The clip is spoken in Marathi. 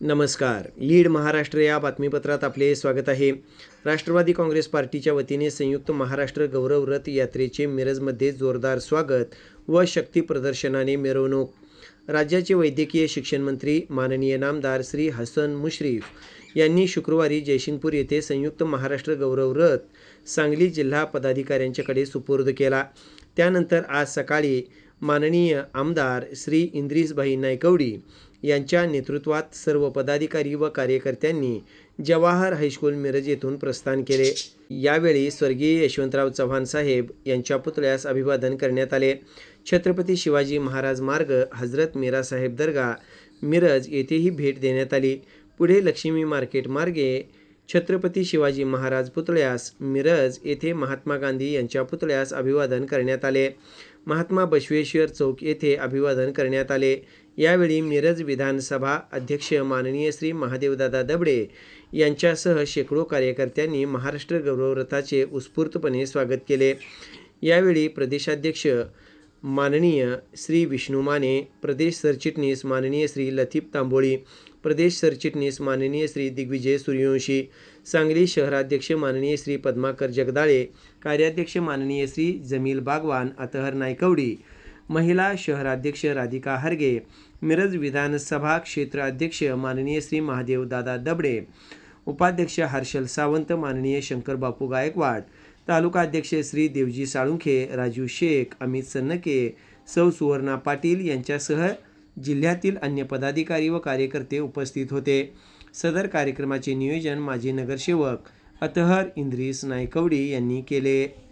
नमस्कार. लीड महाराष्ट्र या बातमीपत्रात आपले स्वागत आहे. राष्ट्रवादी काँग्रेस पार्टीच्या वतीने संयुक्त महाराष्ट्र गौरव रथ यात्रेचे मिरजमध्ये जोरदार स्वागत व शक्ती प्रदर्शनाने मिरवणूक. राज्याचे वैद्यकीय शिक्षण मंत्री माननीय नामदार श्री हसन मुश्रीफ यांनी शुक्रवारी जयसिंगपूर येथे संयुक्त महाराष्ट्र गौरव रथ सांगली जिल्हा पदाधिकाऱ्यांच्याकडे सुपूर्द केला. त्यानंतर आज सकाळी माननीय आमदार श्री इंद्रिसभाई नायकवडी यांच्या नेतृत्वात सर्व पदाधिकारी व कार्यकर्त्यांनी जवाहर हायस्कूल मिरज येथून प्रस्थान केले. यावेळी स्वर्गीय यशवंतराव चव्हाण साहेब यांच्या पुतळ्यास अभिवादन करण्यात आले. छत्रपती शिवाजी महाराज मार्ग हजरत मीरासाहेब दर्गा मिरज येथेही भेट देण्यात आली. पुढे लक्ष्मी मार्केट मार्गे छत्रपती शिवाजी महाराज पुतळ्यास मिरज येथे महात्मा गांधी यांच्या पुतळ्यास अभिवादन करण्यात आले. महात्मा बसवेश्वर चौक येथे अभिवादन करण्यात आले. यावेळी मिरज विधानसभा अध्यक्ष माननीय श्री महादेवदादा दबडे यांच्यासह शेकडो कार्यकर्त्यांनी महाराष्ट्र गौरव रथाचे उत्स्फूर्तपणे स्वागत केले. यावेळी प्रदेशाध्यक्ष माननीय श्री विष्णू माने प्रदेश सरचिटणीस माननीय श्री लतीफ तांबोळी प्रदेश सरचिटणीस माननीय श्री दिग्विजय सूर्यवंशी सांगली शहराध्यक्ष माननीय श्री पद्माकर जगदाळे कार्याध्यक्ष माननीय श्री जमील बागवान अतहर नायकवडी महिला शहराध्यक्ष राधिका हरगे मिरज विधानसभा क्षेत्र अध्यक्ष माननीय श्री महादेव दादा दबडे उपाध्यक्ष हर्षल सावंत माननीय शंकर बापू गायकवाड तालुका अध्यक्ष श्री देवजी साळुंखे राजू शेख अमित सन्नके सौ सुवर्णा पाटील यांच्यासह जिल्ह्यातील अन्य पदाधिकारी व कार्यकर्ते उपस्थित होते. सदर कार्यक्रमाचे नियोजन माजी नगरसेवक अतहर इंद्रिस नायकवडी यांनी केले.